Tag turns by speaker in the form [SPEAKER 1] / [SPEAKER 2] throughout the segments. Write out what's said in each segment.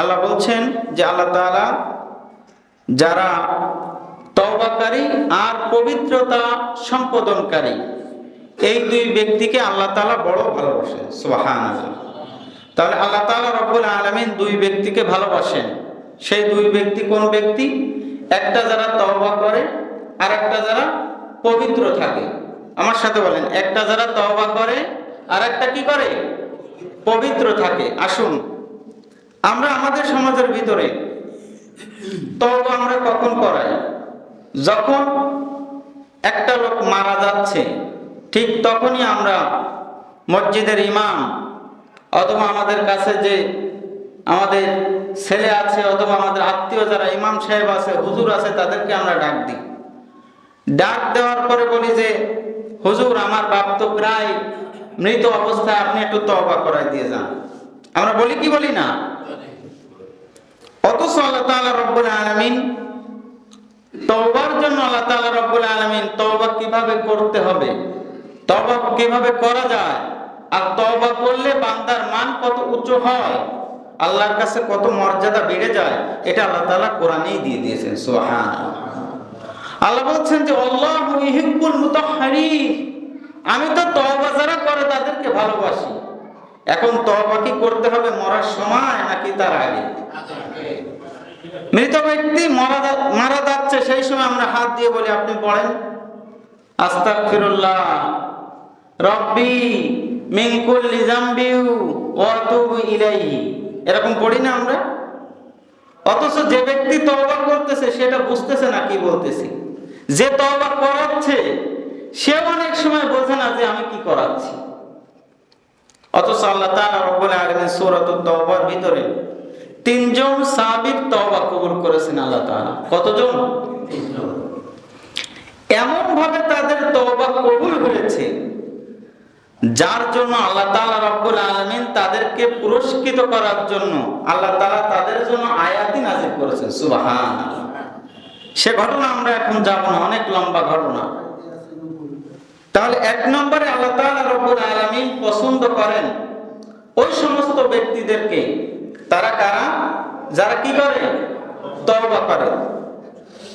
[SPEAKER 1] আল্লাহ বলছেন যে আল্লাহ তাআলা যারা তওবাকারী আর পবিত্রতা সম্পাদনকারী, এই দুই ব্যক্তিকে আল্লাহ তাআলা বড় ভালোবাসেন সুবহানাল্লাহ। তাহলে আল্লাহ তাআলা রব্বুল আলামিন দুই ব্যক্তিকে ভালোবাসেন। সেই দুই ব্যক্তি কোন ব্যক্তি? একটা যারা তওবা করে আর একটা যারা পবিত্র থাকে। আমার সাথে বলেন, একটা যারা তওবা করে আর একটা কি করে? পবিত্র থাকে। আসুন, আমরা আমাদের সমাজের ভিতরে তওবা আমরা কখন করাই? যখন একটা লোক মারা যাচ্ছে, ঠিক তখনই আমরা মসজিদের ইমাম অথবা আমাদের কাছে যে আমাদের ছেলে আছে অথবা আমাদের আত্মীয় যারা ইমাম সাহেব আছে, হুজুর আছে, তাদেরকে আমরা ডাক দিই। ডাক দেওয়ার পরে বলি যে, হুজুর, আমার বাপ তো প্রায় মৃত অবস্থায় আপনি একটু তওবা করাই দিয়ে যান। আমরা বলি কি বলি না? অথচ আল্লাহ তাআলা রব্বুল আলামিন তওবার জন্য আল্লাহ তাআলা রব্বুল আলামিন তওবা কীভাবে করতে হবে? তওবা কীভাবে করা যায়? আর তওবা করলে বান্দার মান কত উঁচু হয়? আল্লাহর কাছে কত মর্যাদা বেড়ে যায়? এটা আল্লাহ তাআলা কোরআনেই দিয়ে দিয়েছেন, সুবহানাল্লাহ। আল্লাহ বলছেন যে, আল্লাহু ইহিব্বুল মুতাহহারিন। আমি তো তওবা যারা করে তাদেরকে ভালোবাসি। এখন তওবা কি করতে হবে? মরার সময় নাকি তার আগে? মৃত ব্যক্তি মারা মারা যাচ্ছে, সেই সময় আমরা হাত দিয়ে বলি, আপনি পড়েন। আস্তাগফিরুল্লাহ। রব্বি মিন কুল্লি জামবি ওয়া আতুবু ইলাইহি। এরকম পড়ি না আমরা? অথচ যে ব্যক্তি তওবা করতেছে, সেটা বুঝতেছে না কি বলতেছি। যে তওবা করাচ্ছে সে অনেক সময় বোঝে না যে আমি কি করাচ্ছি। অথচ আল্লাহ তাআলা রব্বুল আলামিন সূরাতুত তওবার ভিতরে তিনজন সাহাবীর তওবা কবুল করেছেন আল্লাহ তাআলা। কতজন? এমন ভাবে তাদের তওবা কবুল হয়েছে যার জন্য আল্লাহ তাআলা রব্বুল আলামিন তাদেরকে পুরস্কৃত করার জন্য আল্লাহ তাআলা তাদের জন্য আয়াতি নাযিল করেছেন। সুবহানাল্লাহ। সে ঘটনা আমরা এখন যাব না অনেক লম্বা ঘটনা। তাহলে এক নম্বরে আল্লাহ তাআলা রব্বুল আলামিন পছন্দ করেন ওই সমস্ত ব্যক্তিদেরকে। তারা কারা? যারা কি করে? তওবা করে।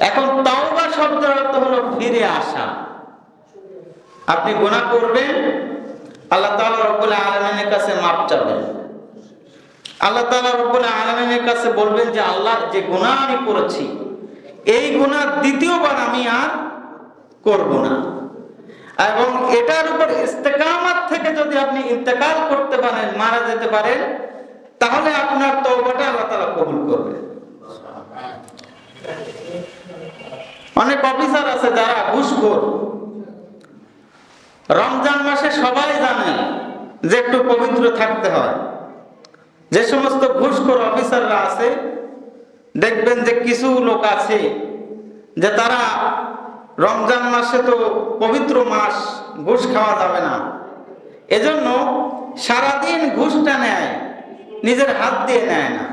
[SPEAKER 1] এখন তওবা শব্দের অর্থ হলো ফিরে আসা। আপনি গুনাহ করবেন, আল্লাহ তাআলা রব্বুল আলামিনের কাছে মাপ চাবেন। আল্লাহ তাআলা রব্বুল আলামিনের কাছে বলবেন যে, আল্লাহ, যে গুনাহ আমি করেছি, এই গুনাহ দ্বিতীয়বার আমি আর করব না। এবং এটার উপর ইস্তেকামাত থেকে যদি আপনি ইন্তেকাল করতে পারেন, মারা যেতে পারেন, তাহলে আপনার তওবাটা আল্লাহ তাআলা কবুল করবে। অনেক অফিসার আছে যারা ঘুষখোর। রমজান মাসে সবাই জানে যে একটু পবিত্র থাকতে হয়। যে সমস্ত ঘুষখোর অফিসাররা আছে, দেখবেন যে কিছু লোক আছে যে তারা রমজান মাসে তো পবিত্র মাস, ঘুষ খাওয়া যাবে না। এজন্য সারাদিন ঘুষটা নেয়, নিজের হাত দিয়ে নেয় না।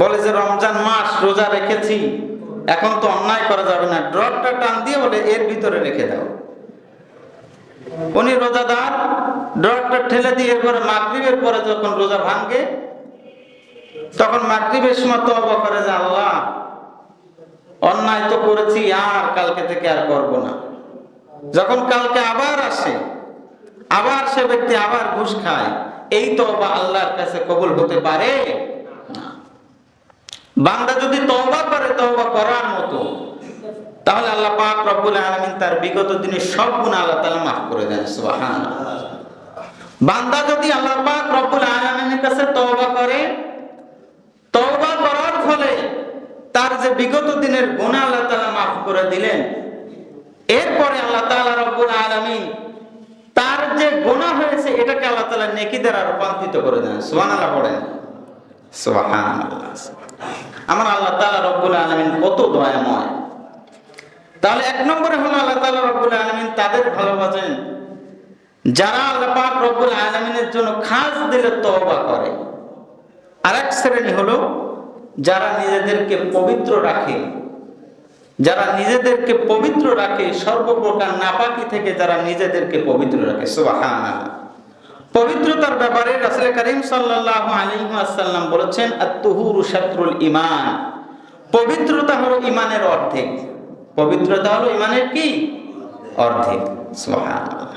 [SPEAKER 1] বলে যে, রমজান মাস, রোজা রেখেছি, এখন তো অন্যায় করা যাবে না। ড্রপটা টান দিয়ে বলে, এর ভিতরে রেখে দাও। উনি রোজাদার, ড্রপটা ঠেলে দিয়ে এরপরে মাগরিবের পরে যখন রোজা ভাঙ্গে তখন মাগরিবের সময় তওবা করে যে, আল্লাহ অন্যায় তো করেছি, আর কালকে থেকে আর করব না। যখন কালকে আবার আসে, আবার সে ব্যক্তি আবার ঘুষ খায়, এই তওবা আল্লাহর কাছে কবুল হতে পারে? বান্দা যদি তওবা করে, তওবা করার মতো, তাহলে আল্লাহ পাক রব্বুল আলামিন তার বিগত দিনের সব গুণ আল্লাহ তাআলা মাফ করে দেন, সুবহানাল্লাহ। বান্দা যদি আল্লাহ পাক রব্বুল আলামিনের কাছে তওবা করে তওবা করার ফলে তার যে বিগত দিনের গুনাহ আল্লাহ তাআলা মাফ করে দিলেন। এরপরে আল্লাহ তাআলা রব্বুল আলামিন তার যে গোনা হয়েছে, এটাকে আল্লাহ তালা নেকি দ্বারা রূপান্তরিত করে দেন। সুবহানাল্লাহ পড়েন। সুবহানাল্লাহ আমার আল্লাহ তালা রব্বুল আলামিন কত দয়াময়। তাহলে এক নম্বরে হলো আল্লাহ তালা রব্বুল আলামিন তাদের ভালোবাসেন। যারা আল্লাহ পাক রব্বুল আলামিনের জন্য খাস দিলে তওবা করে। আরেক শ্রেণি হলো যারা নিজেদেরকে পবিত্র রাখে, যারা নিজেদেরকে পবিত্র রাখে, সর্বপ্রকার নাপাকি থেকে যারা নিজেদেরকে পবিত্র রাখে, সুবহানাল্লাহ। পবিত্রতার ব্যাপারে রাসুল করিম সাল্লাহ আলিহাসাল্লাম বলেছেন আত্মহুরু শাত্রুল ইমান পবিত্রতা হলো ইমানের অর্ধেক। পবিত্রতা হলো ইমানের কি? অর্ধেক। সুবহানাল্লাহ।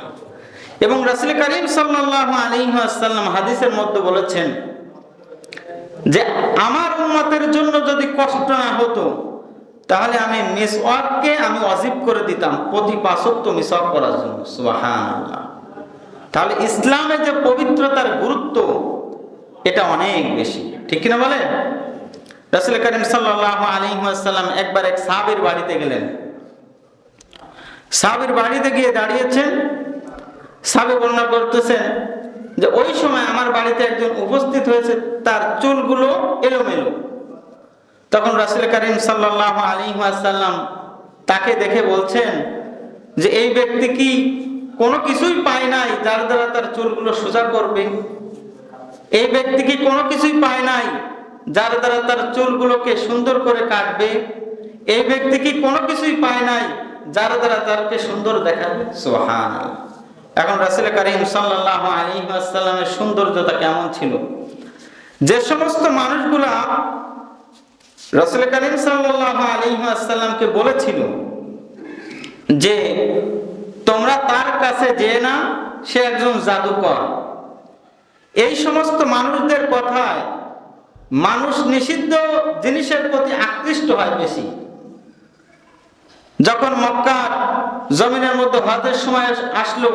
[SPEAKER 1] এবং রাসুল করিম সাল্লাহ আলিহাসাল্লাম হাদিসের মধ্যে বলেছেন যে আমার উম্মতের জন্য যদি কষ্ট না হতো, তাহলে আমি মিসওয়াককে আমি অজিব করে দিতাম প্রতি পাশক্ত মিসওয়াক করার জন্য। তাহলে ইসলামে যে পবিত্রতার গুরুত্ব, এটা অনেক বেশি। ঠিক কিনা বলেন? রাসুল করিম সাল্লাহ আলিহাসাল্লাম একবার এক সাহাবের বাড়িতে গেলেন। সাহাবের বাড়িতে গিয়ে দাঁড়িয়েছেন। সাবে বর্ণনা করতেছেন যে ওই সময় আমার বাড়িতে একজন উপস্থিত হয়েছে, তার চুলগুলো এলোমেলো। তখন রাসুল করিম সাল্লাহ আলিহাসাল্লাম তাকে দেখে বলছেন যে, এই ব্যক্তি কি কোনো কিছুই পায় নাই যার দ্বারা তার চুলগুলো সোজা করবে? এই ব্যক্তি কি কোনো কিছুই পায় নাই যার দ্বারা তার চুলগুলোকে সুন্দর করে কাটবে? এই ব্যক্তি কি কোনো কিছুই পায় নাই যার দ্বারা তারকে সুন্দর দেখাবে? সোহান এখন রাসুল করিম সাল্লাহ আলী আসাল্লামের সৌন্দর্যতা কেমন ছিল? যে সমস্ত মানুষগুলা রসুল করিম সাল্লাহ আলী আসাল্লামকে বলেছিল যে, তোমরা তার কাছে যে না, সে একজন জাদুকর। এই সমস্ত মানুষদের কথায় মানুষ নিষিদ্ধ জিনিসের প্রতি আকৃষ্ট হয় বেশি। যখন মক্কার জমিনের মধ্যে হজের সময় আসলো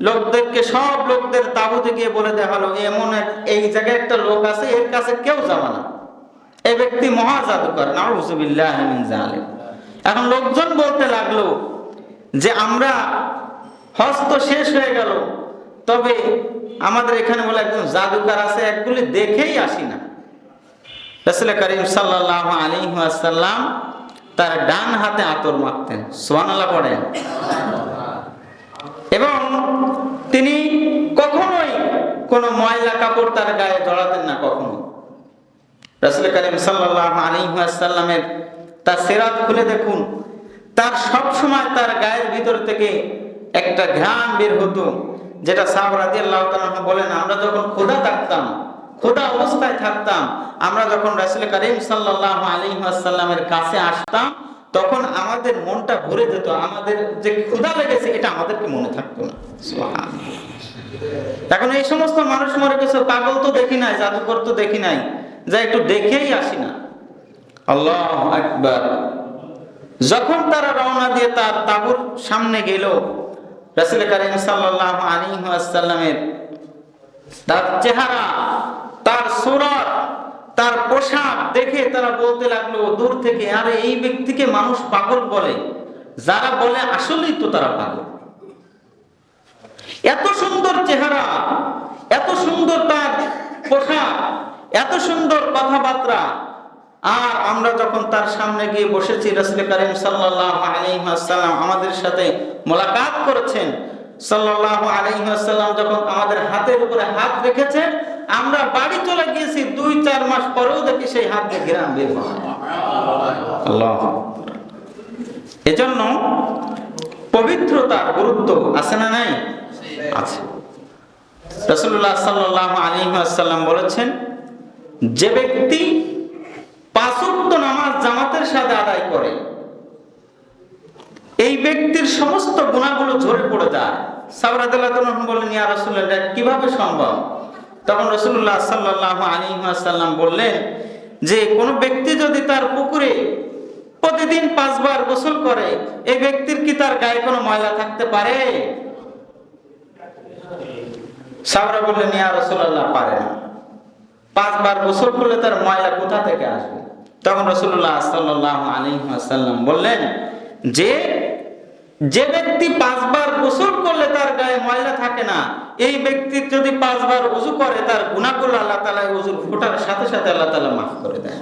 [SPEAKER 1] লোকদেরকে, সব লোকদের তাবুতে গিয়ে বলে হলো এমন এক- এই জায়গায় একটা লোক আছে, এর কাছে কেউ যাবে না। এই ব্যক্তি মহা জাদুকর নাউজুবিল্লাহ জালিম এখন লোকজন বলতে লাগল যে, আমরা হজ তো শেষ হয়ে গেল, তবে আমাদের এখানে বলে একজন জাদুকার আছে, একগুলি দেখেই আসি না। রসুল করিম সাল্লাহ আলী আসাল্লাম তার ডান হাতে আতর মাখতেন সোয়ানালা পড়েন। এবং তিনি কখনোই কোনো ময়লা কাপড় তার গায়ে জড়াতেন না কখনো। রাসুল করিম সাল্লাহ আলী আসাল্লামের তার সেরাত খুলে দেখুন, তার সব সময় তার গায়ের ভিতর থেকে একটা ঘ্রাণ বের হতো, যেটা সাহরাদি আল্লাহ বলেন, আমরা যখন খোদা থাকতাম খোদা অবস্থায় থাকতাম, আমরা যখন রাসুল করিম সাল্লাহ আলী আসাল্লামের কাছে আসতাম তখন আমাদের মনটা ভরে যেত, আমাদের যে ক্ষুধা লেগেছে, এটা আমাদেরকে মনে থাকতো না। এখন এই সমস্ত মানুষ মরে গেছে, পাগল তো দেখি নাই, জাদুকর তো দেখি নাই, যা একটু দেখেই আসি না। আল্লাহ আকবার। যখন তারা রওনা দিয়ে তার তাবুর সামনে গেল, রাসুল করিম সাল্লাহ আলী আসাল্লামের তার চেহারা, তার সুরত তার পোশাক দেখে তারা বলতে লাগল দূর থেকে, আরে এই ব্যক্তিকে মানুষ পাগল বলে। যারা বলে, আসলেই তো তারা পাগল। এত সুন্দর চেহারা, এত সুন্দর তার পোশাক, এত সুন্দর কথাবার্তা। আর আমরা যখন তার সামনে গিয়ে বসেছি, রসুল করিম সাল্লাহ আলহিহাসাল্লাম আমাদের সাথে মোলাকাত করেছেন। সাল্লাহ আলহিহাসাল্লাম যখন আমাদের হাতের উপরে হাত রেখেছেন আমরা বাড়ি চলে গিয়েছি দুই চার মাস পরেও দেখি সেই হাত দিয়ে গ্রাম বের এজন্য পবিত্রতার গুরুত্ব আছে না নাই? আছে। রসুল্লাহ সাল্লাহ আলী আসাল্লাম বলেছেন যে ব্যক্তি পাঁচক্ত নামাজ জামাতের সাথে আদায় করে এই ব্যক্তির সমস্ত গুণাগুলো ঝরে পড়ে যায়। সাবরাদুল্লাহ বললেন ইয়া রসুল্লাহ কীভাবে সম্ভব? তখন রসুল্লাহ সাল্লাহ আলী আসাল্লাম বললেন যে, কোনো ব্যক্তি যদি তার পুকুরে প্রতিদিন পাঁচবার গোসল করে, এই ব্যক্তির কি তার গায়ে কোনো ময়লা থাকতে পারে? সাবরা বললেন, ইয়া রসুল্লাহ পারে না। পাঁচবার গোসল করলে তার ময়লা কোথা থেকে আসবে? তখন রসুল্লাহ সাল্লাহ আলী আসাল্লাম বললেন যে যে ব্যক্তি পাঁচবার গোসল করলে তার গায়ে ময়লা থাকে না, এই ব্যক্তির যদি পাঁচবার উজু করে, তার গুণাগুলো আল্লাহ তালা উজুর ফোটার সাথে সাথে আল্লাহ তালা মাফ করে দেয়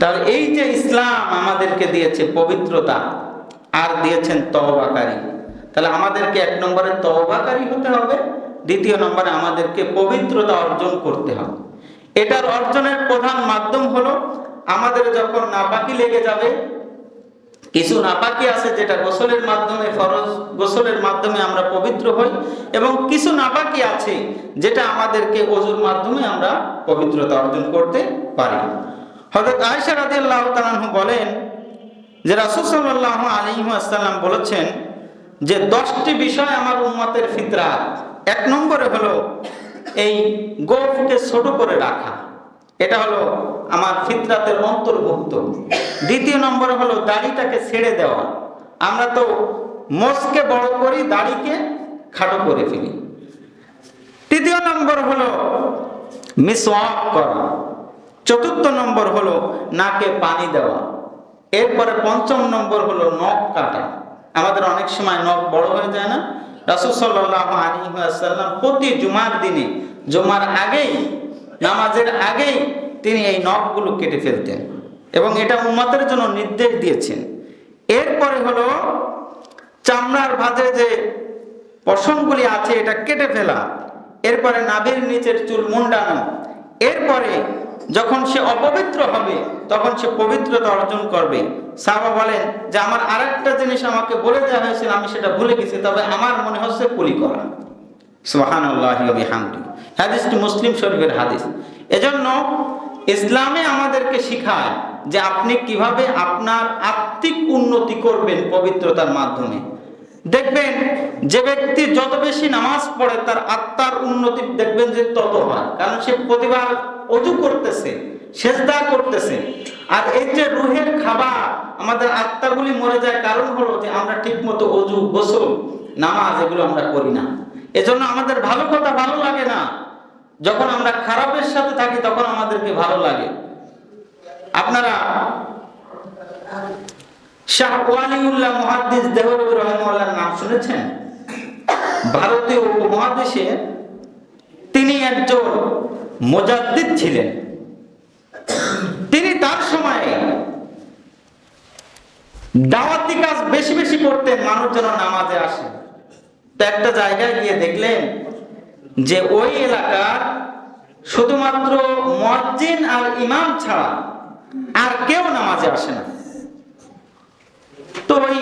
[SPEAKER 1] তাহলে এই যে ইসলাম আমাদেরকে দিয়েছে পবিত্রতা আর দিয়েছেন তহবাকারী তাহলে আমাদেরকে এক নম্বরে তহবাকারী হতে হবে, দ্বিতীয় নম্বরে আমাদেরকে পবিত্রতা অর্জন করতে হবে। এটার অর্জনের প্রধান মাধ্যম হলো আমাদের যখন নাপাকি লেগে যাবে কিছু নাপাকি আছে যেটা গোসলের মাধ্যমে, ফরজ গোসলের মাধ্যমে আমরা পবিত্র হই, এবং কিছু নাপাকি আছে যেটা আমাদেরকে অজুর মাধ্যমে আমরা পবিত্রতা অর্জন করতে পারি। হযরত আয়েশা রাদিয়াল্লাহু তাআলা বলেন যে, রাসূল সাল্লাল্লাহু আলাইহি ওয়াসাল্লাম বলেছেন যে, দশটি বিষয় আমার উম্মতের ফিতরাত। এক নম্বরে হলো এই গোফকে ছোট করে রাখা। এটা হলো আমার ফিতরাতের অন্তর্ভুক্ত। দ্বিতীয় নম্বরে হলো দাড়িটাকে ছেড়ে দেওয়া। আমরা তো মোষকে বড় করি, দাড়িকে খাটো করে ফেলি। তৃতীয় নম্বর হলো মিসওয়াক করা। চতুর্থ নম্বর হলো নাকে পানি দেওয়া। এরপরে পঞ্চম নম্বর হলো নখ কাটা। আমাদের অনেক সময় নখ বড় হয়ে যায় না। রাসুল সাল্লাহ আলী আসাল্লাম প্রতি জুমার দিনে, জুমার আগেই নামাজের আগেই তিনি এই নখগুলো কেটে ফেলতেন এবং এটা উম্মতের জন্য নির্দেশ দিয়েছেন। এরপরে হলো চামড়ার ভাঁজে যে পশমগুলি আছে, এটা কেটে ফেলা। এরপরে নাভির নিচের চুল মুন্ডানো। এরপরে যখন সে অপবিত্র হবে, তখন সে পবিত্রতা অর্জন করবে। সাহাবা বলেন যে, আমার আরেকটা জিনিস আমাকে বলে দেওয়া হয়েছিল, আমি সেটা ভুলে গেছি, তবে আমার মনে হচ্ছে কুলি করা। সুবাহান হামদি হাদিসটি মুসলিম শরীফের হাদিস। এজন্য ইসলামে আমাদেরকে শিখায় যে আপনি কীভাবে আপনার আত্মিক উন্নতি করবেন পবিত্রতার মাধ্যমে। দেখবেন যে ব্যক্তি যত বেশি নামাজ পড়ে, তার আত্মার উন্নতি দেখবেন যে তত হয়। কারণ সে প্রতিবার অজু করতেছে, সেজদা করতেছে। আর এই যে রুহের খাবার, আমাদের আত্মাগুলি মরে যায়, কারণ হলো যে আমরা ঠিক মতো অজু, গোসল, নামাজ এগুলো আমরা করি না। এজন্য আমাদের ভালো কথা ভালো লাগে না। যখন আমরা খারাপের সাথে থাকি, তখন আমাদেরকে ভালো লাগে। আপনারা শাহ ওয়ালিউল্লাহ নাম শুনেছেন? ভারতীয় উপমহাদেশে তিনি একজন মোজাদ্দিদ ছিলেন। তিনি তার সময়ে দাওয়াতি কাজ বেশি বেশি করতেন, মানুষ যেন নামাজে আসে। তো একটা জায়গায় গিয়ে দেখলেন যে ওই এলাকার শুধুমাত্র মসজিদ আর ইমাম ছাড়া আর কেউ নামাজে আসে না। তো ওই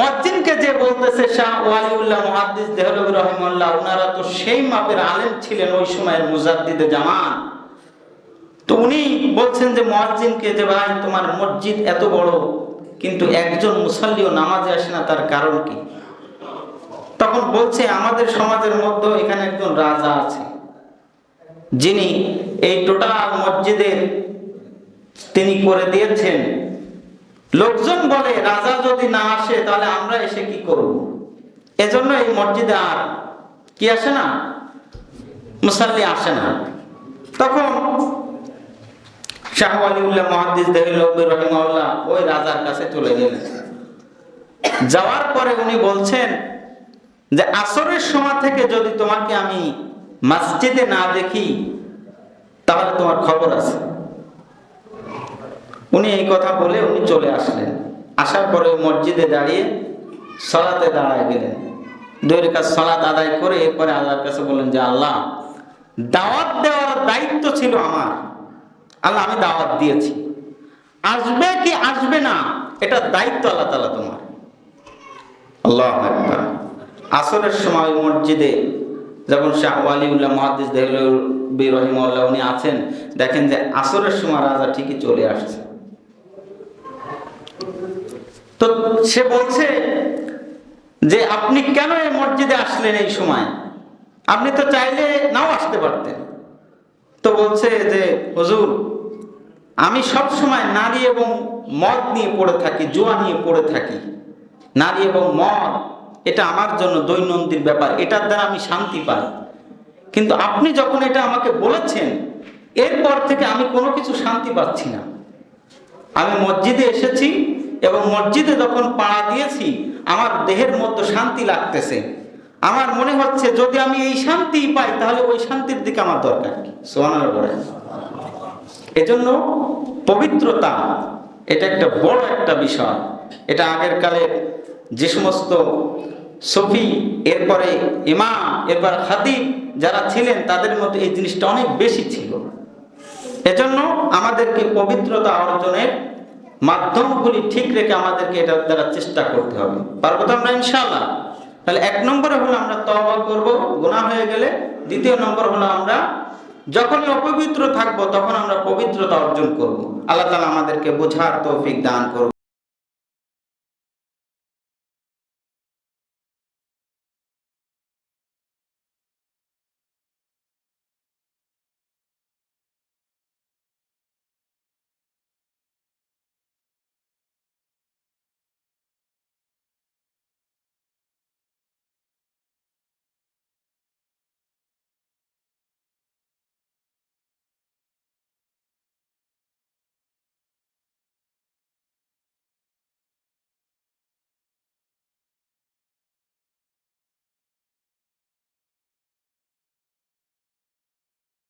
[SPEAKER 1] মসজিদকে যে বলতেছে শাহ ওয়ালিউল্লাহ মুহাদ্দিস দেহলবি রহিমাল্লাহ ওনারা তো সেই মাপের আলেম ছিলেন ওই সময়ের মুজাদ্দিদে জামান। তো উনি বলছেন যে মসজিদকে যে ভাই তোমার মসজিদ এত বড়, কিন্তু একজন মুসল্লিও নামাজে আসে না, তার কারণ কি? তখন বলছে, আমাদের সমাজের মধ্যে এখানে একজন রাজা আছে, যিনি এই টোটাল মসজিদের তিনি করে দিয়েছেন। লোকজন বলে, রাজা যদি না আসে, তাহলে আমরা এসে কি করব? এজন্য এই মসজিদে আর কি আসে না? মুসাল্লি আসে না। তখন শাহ আলিউল্লাহ মহাদিস দেহিলবি রহিমাল্লাহ ওই রাজার কাছে চলে গেলেন। যাওয়ার পরে উনি বলছেন যে আসরের সময় থেকে যদি তোমাকে আমি মসজিদে না দেখি, তাহলে তোমার খবর আছে। উনি এই কথা বলে উনি চলে আসলেন। আসার পরে মসজিদে দাঁড়িয়ে সলাতে দাঁড়ায় গেলেন। দুই রেখা সলাত আদায় করে এরপরে আল্লাহর কাছে বললেন যে, আল্লাহ, দাওয়াত দেওয়ার দায়িত্ব ছিল আমার। আল্লাহ, আমি দাওয়াত দিয়েছি। আসবে কি আসবে না, এটা দায়িত্ব আল্লাহ তালা তোমার। আল্লাহ একবার আসরের সময় মসজিদে যখন শাহ আলিউল্লাহ মহাদিস দেহলবি উনি আছেন, দেখেন যে আসরের সময় রাজা ঠিকই চলে আসছে। তো সে বলছে যে, আপনি কেন এই মসজিদে আসলেন এই সময়? আপনি তো চাইলে নাও আসতে পারতেন। তো বলছে যে, হজুর, আমি সব সময় নারী এবং মদ নিয়ে পড়ে থাকি, জুয়া নিয়ে পড়ে থাকি। নারী এবং মদ এটা আমার জন্য দৈনন্দিন ব্যাপার, এটার দ্বারা আমি শান্তি পাই। কিন্তু আপনি যখন এটা আমাকে বলেছেন, এরপর থেকে আমি কোনো কিছু শান্তি পাচ্ছি না। আমি মসজিদে এসেছি এবং মসজিদে যখন পাড়া দিয়েছি, আমার দেহের মধ্যে শান্তি লাগতেছে। আমার মনে হচ্ছে যদি আমি এই শান্তি পাই, তাহলে ওই শান্তির দিকে আমার দরকার কি? বলে এজন্য পবিত্রতা, এটা একটা বড় একটা বিষয়। এটা আগের কালে যে সমস্ত সফি, এরপরে ইমাম, এরপর খাদিব যারা ছিলেন, তাদের মধ্যে এই জিনিসটা অনেক বেশি ছিল। এজন্য আমাদেরকে পবিত্রতা অর্জনের মাধ্যমগুলি ঠিক রেখে আমাদেরকে এটা দ্বারা চেষ্টা করতে হবে। পারব তো আমরা ইনশাআল্লাহ? তাহলে এক নম্বরে হলো আমরা তওবা করব, গুনাহ হয়ে গেলে। দ্বিতীয় নম্বর হলো আমরা যখনই অপবিত্র থাকব, তখন আমরা পবিত্রতা অর্জন করব। আল্লাহ তাআলা আমাদেরকে বোঝার তৌফিক দান করুন